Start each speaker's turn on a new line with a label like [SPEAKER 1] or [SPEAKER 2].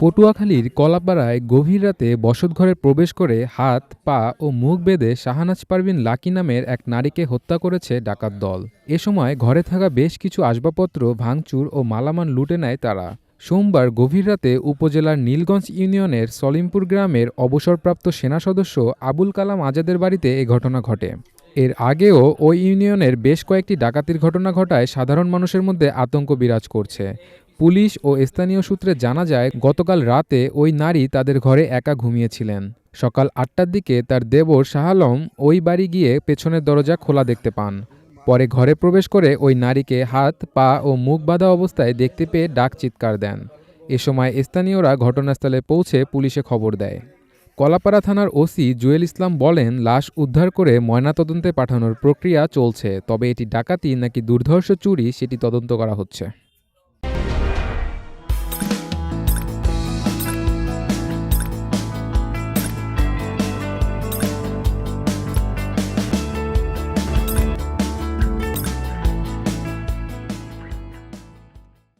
[SPEAKER 1] পটুয়াখালীর কলাপাড়ায় গভীর রাতে বসতঘরে প্রবেশ করে হাত, পা ও মুখ বেঁধে শাহানাজ পারভিন লাকি নামের এক নারীকে হত্যা করেছে ডাকাত দল। এ সময় ঘরে থাকা বেশ কিছু আসবাবপত্র, ভাঙচুর ও মালামাল লুটে নেয় তারা। সোমবার গভীর রাতে উপজেলার নীলগঞ্জ ইউনিয়নের সলিমপুর গ্রামের অবসরপ্রাপ্ত সেনা সদস্য আবুল কালাম আজাদের বাড়িতে এ ঘটনা ঘটে। এর আগেও ওই ইউনিয়নের বেশ কয়েকটি ডাকাতির ঘটনা ঘটায় সাধারণ মানুষের মধ্যে আতঙ্ক বিরাজ করছে। পুলিশ ও স্থানীয় সূত্রে জানা যায়, গতকাল রাতে ওই নারী তাদের ঘরে একা ঘুমিয়েছিলেন। সকাল আটটার দিকে তার দেবর শাহ আলম ওই বাড়ি গিয়ে পেছনের দরজা খোলা দেখতে পান। পরে ঘরে প্রবেশ করে ওই নারীকে হাত, পা ও মুখ বাঁধা অবস্থায় দেখতে পেয়ে ডাক চিৎকার দেন। এ সময় স্থানীয়রা ঘটনাস্থলে পৌঁছে পুলিশে খবর দেয়। কলাপাড়া থানার ওসি জুয়েল ইসলাম বলেন, লাশ উদ্ধার করে ময়নাতদন্তে পাঠানোর প্রক্রিয়া চলছে, তবে এটি ডাকাতি নাকি দুর্ধর্ষ চুরি সেটি তদন্ত করা হচ্ছে।